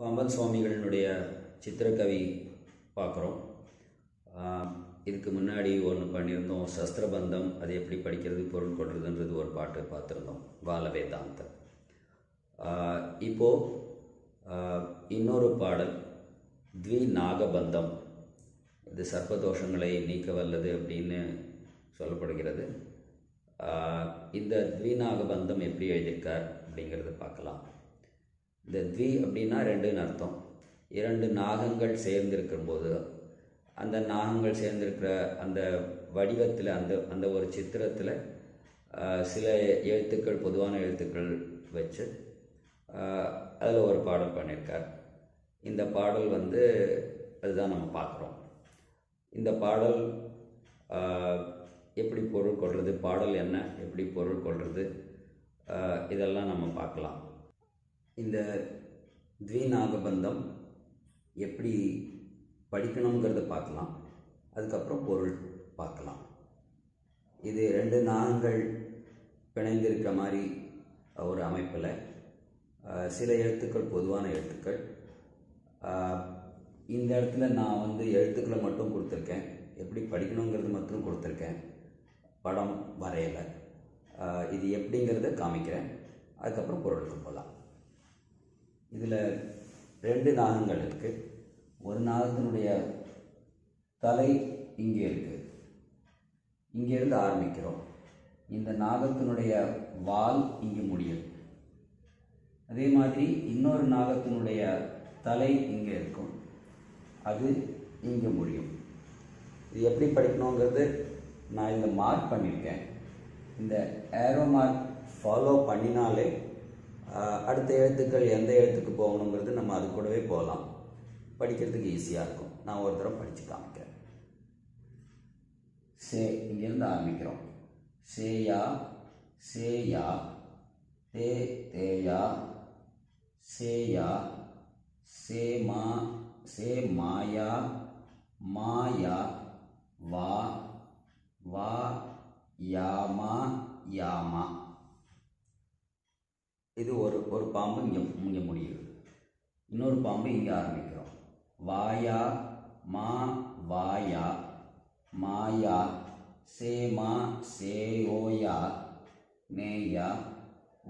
பாம்பன் சுவாமிகளினுடைய சித்திரக்கவி பார்க்குறோம். இதுக்கு முன்னாடி ஒன்று பண்ணியிருந்தோம். சஸ்திரபந்தம் அது எப்படி படிக்கிறது பொருள் கொள்றதுன்றது ஒரு பாட்டு பார்த்துருந்தோம். பால வேதாந்தம் இப்போது இப்போ இன்னொரு பாடல் த்வி நாகபந்தம். இது சர்ப்பதோஷங்களை நீக்க வல்லது அப்படின்னு சொல்லப்படுகிறது. இந்த இந்த த்விநாகபந்தம் எப்படி எழுதியிருக்கார் அப்படிங்கிறத பார்க்கலாம். இந்த த்வி அப்படின்னா ரெண்டுன்னு அர்த்தம். இரண்டு நாகங்கள் சேர்ந்திருக்கும்போது அந்த நாகங்கள் சேர்ந்திருக்கிற அந்த வடிவத்தில் அந்த அந்த ஒரு சித்திரத்தில் சில எழுத்துக்கள் பொதுவான எழுத்துக்கள் வச்சு அதில் ஒரு பாடல் பண்ணியிருக்கார் இந்த பாடல் வந்து அதுதான் நம்ம பார்க்குறோம் இந்த பாடல் எப்படி பொருள் கொள்வது பாடல் என்ன எப்படி பொருள் கொள்வது இதெல்லாம் நம்ம பார்க்கலாம் இந்த த்விநாகபந்தம் எப்படி படிக்கணுங்கிறத பார்க்கலாம். அதுக்கப்புறம் பொருள் பார்க்கலாம். இது ரெண்டு நாகங்கள் பிணைந்திருக்கிற மாதிரி ஒரு அமைப்பில். சில எழுத்துக்கள் பொதுவான எழுத்துக்கள். இந்த இடத்துல நான் வந்து எழுத்துக்களை மட்டும் கொடுத்துருக்கேன். எப்படி படிக்கணுங்கிறது மட்டும் கொடுத்துருக்கேன். படம் வரையலை. இது எப்படிங்கிறத காமிக்கிறேன். அதுக்கப்புறம் பொருளுக்கு போகலாம். இதில் ரெண்டு நாகங்கள் இருக்குது ஒரு நாகத்தினுடைய தலை இங்கே இருக்குது இங்கேருந்து ஆரம்பிக்கிறோம். இந்த நாகத்தினுடைய வால் இங்கே முடியும். அதே மாதிரி இன்னொரு நாகத்தினுடைய தலை இங்கே இருக்கும். அது இங்கே முடியும். இது எப்படி படிக்கணுங்கிறது நான் இந்த மார்க் பண்ணியிருக்கேன். இந்த ஏரோ மார்க் ஃபாலோ பண்ணினாலே அடுத்த எழுத்துக்கள் எந்த எழுத்துக்கு போகணுங்கிறது நம்ம அது கூடவே போகலாம். படிக்கிறதுக்கு ஈஸியாக இருக்கும். நான் ஒரு படித்து காமிக்கிறேன். சே இங்கேருந்து ஆரம்பிக்கிறோம். சேயா சேயா தே தேயா சேயா சேமா சே மாயா மாயா வா வா யாமா யாமா. இது ஒரு ஒரு பாம்பு இங்கே இங்கே முடியுது. இன்னொரு பாம்பு இங்கே ஆரம்பிக்கிறோம். வாயா மா வாயா மாயா சேமா சேயோயா மேயா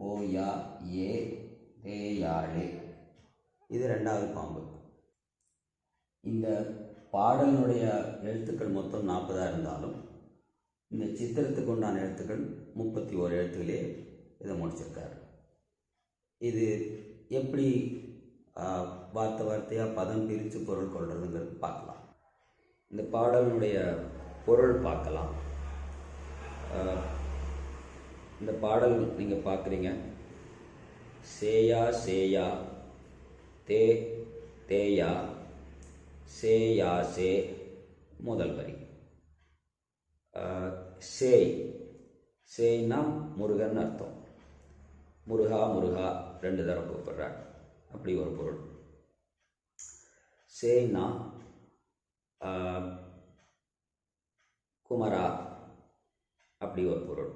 ஓயா ஏ தேயாழே இது ரெண்டாவது பாம்பு. இந்த பாடலினுடைய எழுத்துக்கள் மொத்தம் நாற்பதாக இருந்தாலும் இந்த சித்திரத்துக்கு உண்டான எழுத்துக்கள் முப்பத்தி ஓரு எழுத்துக்களே இதை முடிச்சிருக்காரு. இது எப்படி வார்த்தை வார்த்தையாக பதம் பிரித்து பொருள் கொள்றதுங்கிறது பார்க்கலாம். இந்த பாடலினுடைய பொருள் பார்க்கலாம். இந்த பாடல் நீங்கள் பார்க்குறீங்க. சேயா சேயா தே தேயா சேயா சே முதல் வரி. சேய். சேய்னா முருகன் அர்த்தம். முருகா முருகா ரெண்டு தரம் கூப்பிடுறாங்க. அப்படி ஒரு பொருள். சேய்னா குமரா அப்படி ஒரு பொருள்.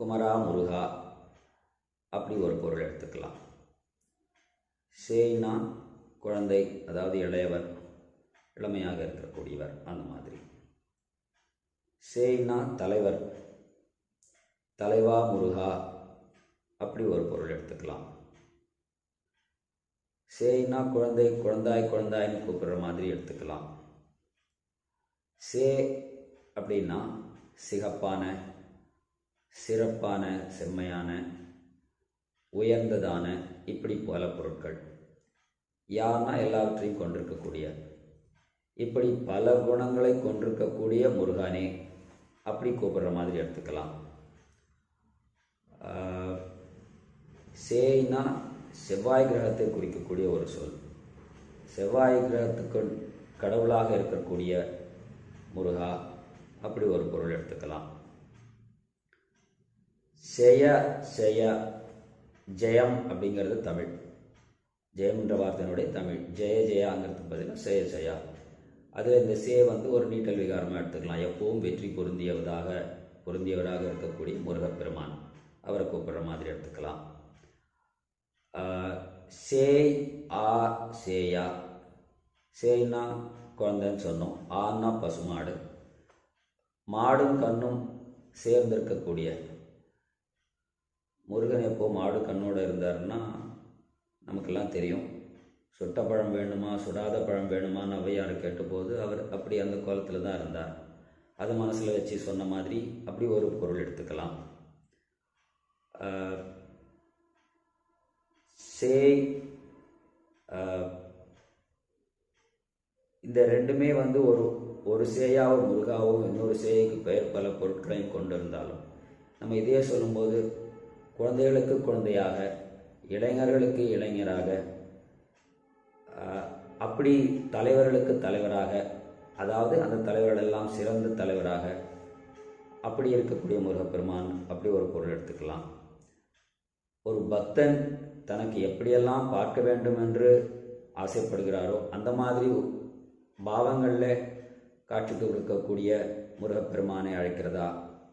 குமரா முருகா அப்படி ஒரு பொருள் எடுத்துக்கலாம். சேய்னா குழந்தை அதாவது இளையவர் இளமையாக இருக்கக்கூடியவர் அந்த மாதிரி. சேய்னா தலைவர் தலைவா முருகா அப்படி ஒரு பொருள் எடுத்துக்கலாம். சேனா குழந்தை குழந்தாய் குழந்தாய்னு கூப்பிடுற மாதிரி எடுத்துக்கலாம். சே அப்படின்னா சிகப்பான சிறப்பான செம்மையான உயர்ந்ததான இப்படி பல பொருட்கள். யார்னா எல்லாவற்றையும் கொண்டிருக்கக்கூடிய இப்படி பல குணங்களை கொண்டிருக்கக்கூடிய முருகானே அப்படி கூப்பிடுற மாதிரி எடுத்துக்கலாம். ஆஹ், சேய்னா செவ்வாய் கிரகத்தை குறிக்கக்கூடிய ஒரு சொல். செவ்வாய் கிரகத்துக்கு கடவுளாக இருக்கக்கூடிய முருகா அப்படி ஒரு பொருள் எடுத்துக்கலாம். செய செய ஜெயம் அப்படிங்கிறது தமிழ். ஜெயம்ன்ற வார்த்தையினுடைய தமிழ். ஜெய ஜெயாங்கிறதுக்கு பதிலாக செய செயா. அதில் இந்த சே வந்து ஒரு நீட்டல் விகாரமாக எடுத்துக்கலாம். எப்பவும் வெற்றி பொருந்தியவதாக பொருந்தியவராக இருக்கக்கூடிய முருகப்பெருமான். அவரை கூப்பிடுற மாதிரி எடுத்துக்கலாம். சேய் ஆ சேயா. சேய்னா குழந்தைன்னு சொன்னோம். ஆன்னா பசுமாடு. மாடும் கண்ணும் சேர்ந்திருக்கக்கூடிய முருகன் எப்போ மாடு கண்ணோடு இருந்தாருன்னா நமக்கெல்லாம் தெரியும். சுட்ட பழம் வேணுமா சுடாத பழம் வேணுமா ஔவையார் கேட்டபோது அவர் அப்படி அந்த கோலத்தில் தான் இருந்தார். அதை மனசில் வச்சு சொன்ன மாதிரி அப்படி ஒரு பொருள் எடுத்துக்கலாம். சேய் இந்த ரெண்டுமே வந்து ஒரு ஒரு சேயாவும் முருகாவோ இன்னொரு சேய்க்கு பெயர் பல பொருட்களையும் கொண்டிருந்தாலும் நம்ம இதே சொல்லும்போது குழந்தைகளுக்கு குழந்தையாக இளைஞர்களுக்கு இளைஞராக அப்படி தலைவர்களுக்கு தலைவராக அதாவது அந்த தலைவர்களெல்லாம் சிறந்த தலைவராக அப்படி இருக்கக்கூடிய முருகப்பெருமான் அப்படி ஒரு பொருள் எடுத்துக்கலாம். ஒரு பக்தன் தனக்கு எப்படியெல்லாம் பார்க்க வேண்டும் என்று ஆசைப்படுகிறாரோ அந்த மாதிரி பாவங்களில் காட்சி கொடுக்கக்கூடிய முருகப்பெருமானை அழைக்கிறதா?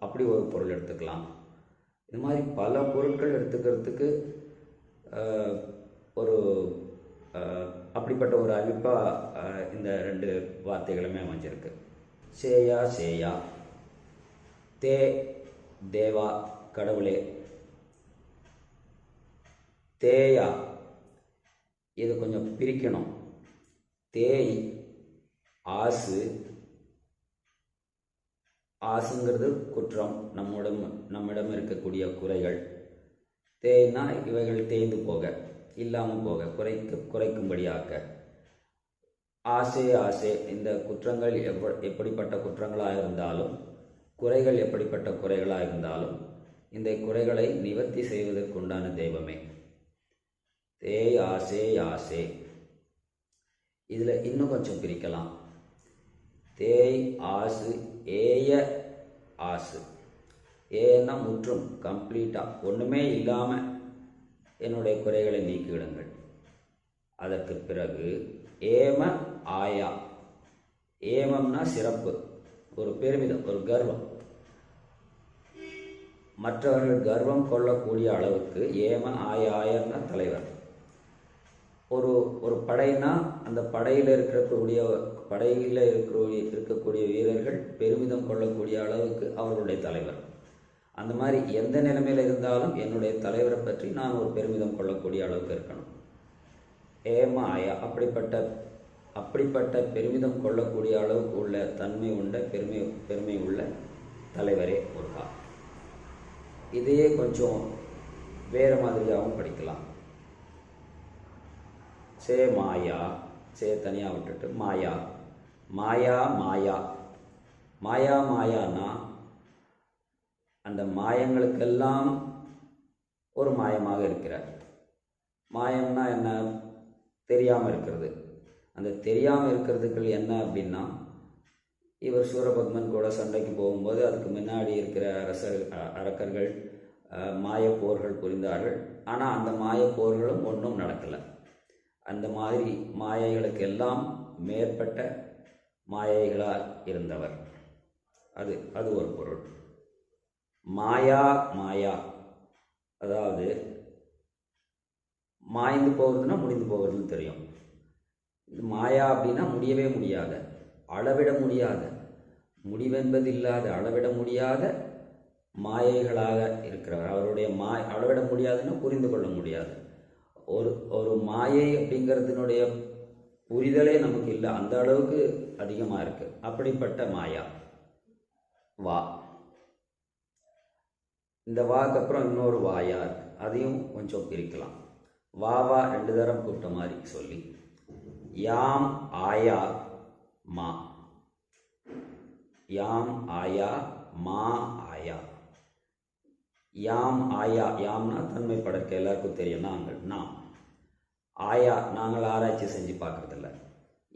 அப்படி ஒரு பொருள் எடுத்துக்கலாம். இது மாதிரி பல பொருட்கள் எடுத்துக்கிறதுக்கு ஒரு அப்படிப்பட்ட ஒரு அறிவிப்பாக இந்த ரெண்டு வார்த்தைகளுமே அமைஞ்சிருக்கு. சேயா சேயா. தே தேவா கடவுளே. தேயா. இது கொஞ்சம் பிரிக்கணும். தேய் ஆசு. ஆசுங்கிறது குற்றம். நம்மிடம் நம்மிடம் இருக்கக்கூடிய குறைகள். தேய்னா இவைகள் தேய்ந்து போக இல்லாமல் போக குறைக்க குறைக்கும்படியாக்க. ஆசை ஆசை. இந்த குற்றங்கள் எப்ப எப்படிப்பட்ட குற்றங்களாக இருந்தாலும் குறைகள் எப்படிப்பட்ட குறைகளாக இருந்தாலும் இந்த குறைகளை நிவர்த்தி செய்வதற்குண்டான தெய்வமே. தேய் ஆசே ஆசே இதில் இன்னும் கொஞ்சம் பிரிக்கலாம். தேய் ஆசு ஏய ஆசு. ஏன்னா முற்றும் கம்ப்ளீட்டாக ஒன்றுமே இல்லாமல் என்னுடைய குறைகளை நீக்கிவிடுங்கள். அதற்கு பிறகு ஏம ஆயா. ஏமம்னா சிறப்பு ஒரு பெருமிதம் ஒரு கர்வம். மற்றவர்கள் கர்வம் கொள்ளக்கூடிய அளவுக்கு ஏம ஆயாயர்னா தலைவர். ஒரு ஒரு படைனா அந்த படையில் இருக்கக்கூடிய படையில் இருக்கிற இருக்கக்கூடிய வீரர்கள் பெருமிதம் கொள்ளக்கூடிய அளவுக்கு அவர்களுடைய தலைவர். அந்த மாதிரி எந்த நிலைமையில் இருந்தாலும் என்னுடைய தலைவரை பற்றி நான் ஒரு பெருமிதம் கொள்ளக்கூடிய அளவுக்கு இருக்கணும். ஏமா ஆயா அப்படிப்பட்ட அப்படிப்பட்ட பெருமிதம் கொள்ளக்கூடிய அளவுக்கு உள்ள தன்மை உண்ட பெருமை பெருமை உள்ள தலைவரே முருகா இதையே கொஞ்சம் வேறு மாதிரியாகவும் படிக்கலாம். சே மாயா சே தனியாக விட்டுட்டு மாயா. மாயா மாயா. மாயா மாயானா அந்த மாயங்களுக்கெல்லாம் ஒரு மாயமாக இருக்கிறார். மாயம்னா என்ன? தெரியாமல் இருக்கிறது. அந்த தெரியாமல் இருக்கிறதுக்கு என்ன அப்படின்னா இவர் சூரபத்மன் கூட சண்டைக்கு போகும்போது அதுக்கு முன்னாடி இருக்கிற அரசர் அரக்கர்கள் மாய மாயப் போர்கள் புரிந்தார்கள். ஆனால் அந்த மாயப் போர்களும் ஒன்றும் நடக்கலை. அந்த மாதிரி மாயைகளுக்கு எல்லாம் மேற்பட்ட மாயைகளால் இருந்தவர். அது அது ஒரு பொருள். மாயா மாயா. அதாவது மாய்ந்து போகிறதுனா முடிந்து போகிறதுன்னு தெரியும். இது மாயா அப்படின்னா முடியவே முடியாத அளவிட முடியாத முடிவென்பது இல்லாத அளவிட முடியாத மாயைகளாக இருக்கிறவர். அவருடைய மாய் அளவிட முடியாதுன்னா புரிந்து கொள்ள முடியாது. ஒரு ஒரு மாயை அப்படிங்கிறதுனுடைய புரிதலே நமக்கு இல்லை. அந்த அளவுக்கு அதிகமாக இருக்கு. அப்படிப்பட்ட மாயா. வா. இந்த வாக்கு அப்புறம் இன்னொரு வாயா இருக்கு. அதையும் கொஞ்சம் பிரிக்கலாம். வா வா ரெண்டு தரம் கூப்பிட்ட மாதிரி சொல்லி. யாம் ஆயா மா. யாம் ஆயா மா ஆயா. யாம் ஆயா யாம்னா தன்மை படர்க்க எல்லாருக்கும் தெரியும். நாங்கள் நாம். ஆயா நாங்கள் ஆராய்ச்சி செஞ்சு பார்க்கறதில்ல.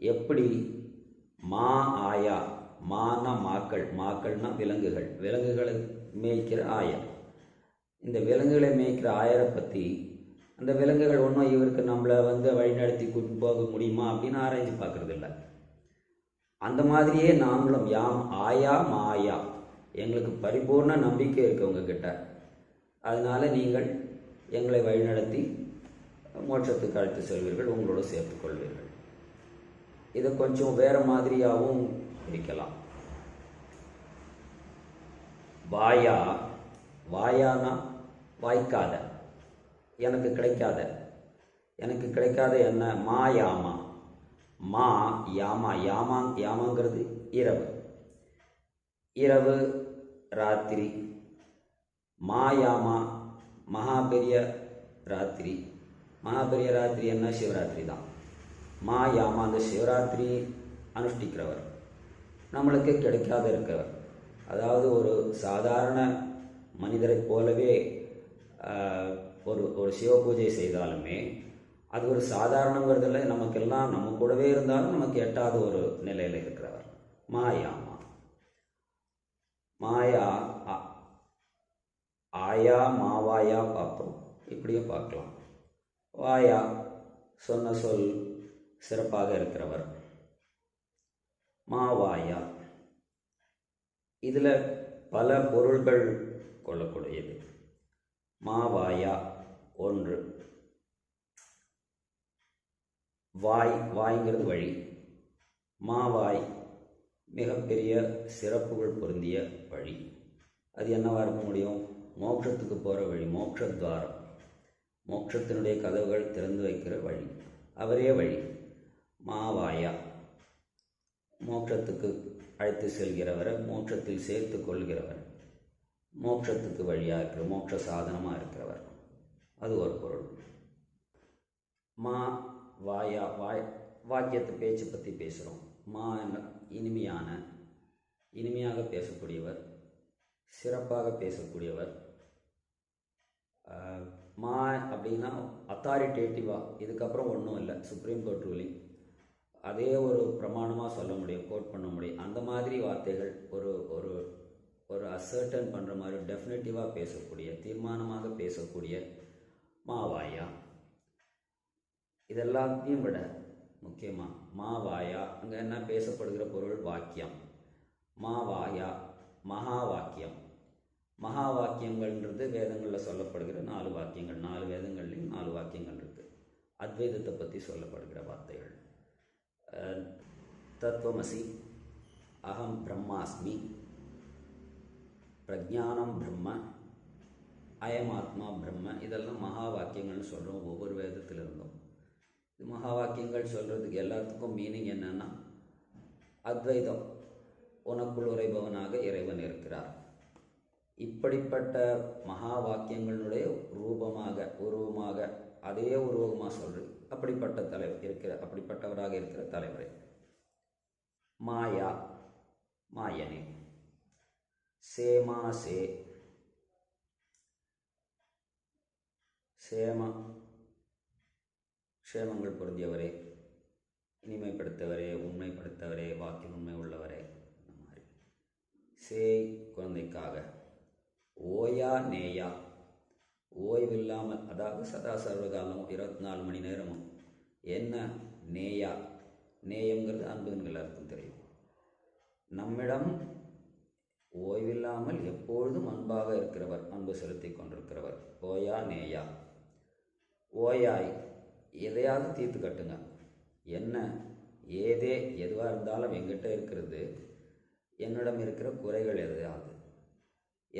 எப்படி மா ஆயா மானா மாக்கள் மாக்கள்னா விலங்குகள். விலங்குகளை மேய்க்கிற ஆயர் இந்த விலங்குகளை மேய்க்கிற ஆயரை பற்றி அந்த விலங்குகள் ஒன்றும் இவருக்கு நம்மளை வந்து வழிநடத்தி கொண்டு போக முடியுமா அப்படின்னு ஆராய்ச்சி பார்க்கறதில்ல. அந்த மாதிரியே நாங்களும் யாம் ஆயா மாயா எங்களுக்கு பரிபூர்ண நம்பிக்கை இருக்கு உங்ககிட்ட. அதனால் நீங்கள் எங்களை வழிநடத்தி மோட்சத்துக்கு அழைத்து செல்வீர்கள் உங்களோடு சேர்த்துக்கொள்வீர்கள் இதை கொஞ்சம் வேறு மாதிரியாகவும் பிரிக்கலாம் வாயா வாயானா வாய்க்காத எனக்கு கிடைக்காத எனக்கு கிடைக்காத என்ன? மா யாமா. மா யாமா யாமா யாமாங்கிறது இரவு. இரவு ராத்திரி மாயாமா மகா பெரிய ராத்திரி. மகா பெரிய ராத்திரி என்ன? சிவராத்திரி தான். மா யாமா அந்த சிவராத்திரி அனுஷ்டிக்கிறவர். நம்மளுக்கு கிடைக்காத இருக்கிறவர் அதாவது ஒரு சாதாரண மனிதரை போலவே ஒரு ஒரு சிவ பூஜை செய்தாலுமே அது ஒரு சாதாரணங்கிறதுல நமக்கெல்லாம் நம்ம கூடவே இருந்தாலும் நமக்கு எட்டாத ஒரு நிலையில் இருக்கிறவர். மாயாமா. மாயா ஆயா மாவாயா பார்ப்போம். இப்படியும் பார்க்கலாம். வாயா சொன்ன சொல் சிறப்பாக இருக்கிறவர். மாவாயா இதில் பல பொருள்கள் கொள்ளக்கூடியது. மாவாயா ஒன்று. வாய் வாய்ங்கிறது வழி. மாவாய் மிகப்பெரிய சிறப்புகள் பொருந்திய வழி. அது என்னவாக இருக்க முடியும்? மோட்சத்துக்கு போகிற வழி மோட்சத்வாரம். மோட்சத்தினுடைய கதவுகள் திறந்து வைக்கிற வழி. அவரே வழி. மாவாயா. மோட்சத்துக்கு அழைத்து செல்கிறவரை மோட்சத்தில் சேர்த்து கொள்கிறவர். மோட்சத்துக்கு வழியாக இருக்கிற மோட்ச சாதனமாக இருக்கிறவர். அது ஒரு பொருள். மா வாயா வாய் வாக்கியத்தை பேச்சு பற்றி பேசுகிறோம் மா இனிமையான இனிமையாக பேசக்கூடியவர் சிறப்பாக பேசக்கூடியவர். மா அப்படின்னா அத்தாரிட்டேட்டிவாக இதுக்கப்புறம் ஒன்றும் இல்லை. சுப்ரீம் கோர்ட் ரூலிங் அதே ஒரு பிரமாணமாக சொல்ல முடியும் கோட் பண்ண முடியும். அந்த மாதிரி வார்த்தைகள் ஒரு ஒரு ஒரு அசர்டன் பண்ணுற மாதிரி டெஃபினட்டிவாக பேசக்கூடிய தீர்மானமாக பேசக்கூடிய மாவாயா. இதெல்லாத்தையும் விட முக்கியமாக மாவாயா அங்கே என்ன பேசப்படுகிற பொருள் வாக்கியம். மாவாயா மகா வாக்கியம் மகா வாக்கியங்கள்ன்றது வேதங்களில் சொல்லப்படுகிற நாலு வாக்கியங்கள். நாலு வேதங்கள்லையும் நாலு வாக்கியங்கள் இருக்குது அத்வைதத்தை பற்றி சொல்லப்படுகிற வார்த்தைகள். தத்துவமசி அகம் பிரம்மாஸ்மி பிரஜானம் பிரம்ம அயம் ஆத்மா பிரம்ம இதெல்லாம் மகா வாக்கியங்கள்னு சொல்கிறோம் ஒவ்வொரு வேதத்திலிருந்தும். இது மகா வாக்கியங்கள் சொல்கிறதுக்கு எல்லாத்துக்கும் மீனிங் என்னன்னா அத்வைதம் உனக்குள் உரைபவனாக இறைவன் இருக்கிறார். இப்படிப்பட்ட மகா வாக்கியங்களுடைய ரூபமாக உருவமாக அதே உருவமாக சொல்றது அப்படிப்பட்ட தலைவர் இருக்கிற அப்படிப்பட்டவராக இருக்கிற தலைவரே. மாயா மாயனே. சேமா சே. சேம. க்ஷேமங்கள் பொருந்தியவரே இனிமைப்படுத்தவரே உண்மைப்படுத்தவரே வாக்கிய உண்மை உள்ளவரே இந்த மாதிரி. சே குழந்தைக்காக. ஓயா நேயா. ஓய்வில்லாமல் அதாவது சதா சர்வகாலமும் இருபத்தி நாலு மணி நேரமும் என்ன நேயா? நேயங்கிறது அன்புங்கிற அர்த்தம் தெரியும். நம்மிடம் ஓய்வில்லாமல் எப்பொழுதும் அன்பாக இருக்கிறவர் அன்பு செலுத்தி கொண்டிருக்கிறவர் ஓயா நேயா. ஓயாய் எதையாவது தீர்த்து கட்டுங்க. என்ன ஏதே எதுவாக இருந்தாலும் எங்கிட்ட இருக்கிறது என்னிடம் இருக்கிற குறைகள் எதையாவது.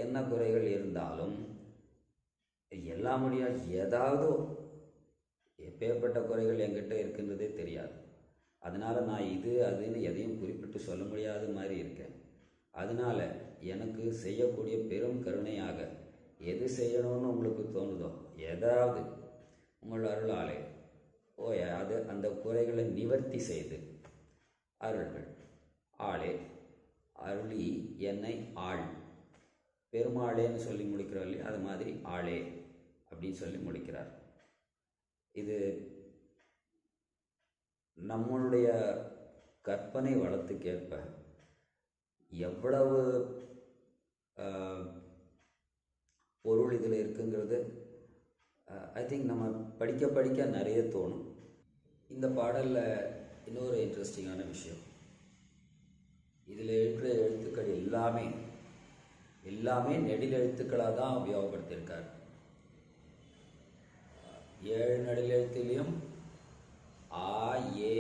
என்ன குறைகள் இருந்தாலும் எல்லா மொழியா ஏதாவது எப்பேற்பட்ட குறைகள் என்கிட்ட இருக்கின்றதே தெரியாது. அதனால் நான் இது அதுன்னு எதையும் குறிப்பிட்டு சொல்ல முடியாத மாதிரி இருக்கேன். அதனால எனக்கு செய்யக்கூடிய பெரும் கருணையாக எது செய்யணும்னு உங்களுக்கு தோணுதோ ஏதாவது உங்கள் அருளாலே ஓ அது அந்த குறைகளை நிவர்த்தி செய்து அருள்கள். ஆளே அருளி என்னை ஆள். பெருமாளேன்னு சொல்லி முடிக்கிறோம் இல்லையா? அது மாதிரி ஆளே அப்படின்னு சொல்லி முடிக்கிறார். இது நம்மளுடைய கற்பனை வளத்துக்கேற்ப எவ்வளவு பொருள் இதில் இருக்குங்கிறது ஐ திங்க் நம்ம படிக்க படிக்க நிறைய தோணும். இந்த பாடலில் இன்னொரு இன்ட்ரெஸ்டிங்கான விஷயம். இதில் இருக்கிற எழுத்துக்கள் எல்லாமே எல்லாமே நெடில் எழுத்துக்களாக தான் உபயோகப்படுத்தியிருக்கார். ஏழு நடிலெழுத்திலையும் ஆ ஏ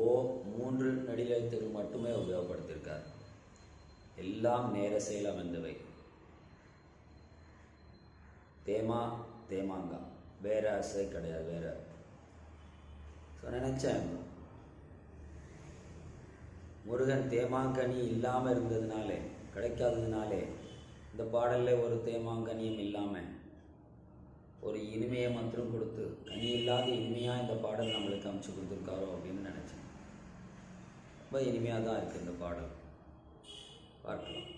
ஓ மூன்று நெடிலெழுத்துகள் மட்டுமே உபயோகப்படுத்தியிருக்கார். எல்லாம் நேர செயல் அமைந்தவை. தேமா தேமாங்கா. வேற அசை கிடையாது வேற. ஸோ நினச்சேன். முருகன் தேமாங்கனி இல்லாமல் இருந்ததுனாலே கிடைக்காததுனாலே இந்த பாடலில் ஒரு தேமாங்கனியும் இல்லாமல் ஒரு இனிமையை மந்திரம் கொடுத்து கனி இல்லாத இனிமையாக இந்த பாடல் நம்மளுக்கு அமைச்சு கொடுத்துருக்காரோ அப்படின்னு நினச்சேன். ரொம்ப இனிமையாக தான் இருக்குது இந்த பாடல். பார்க்கலாம்.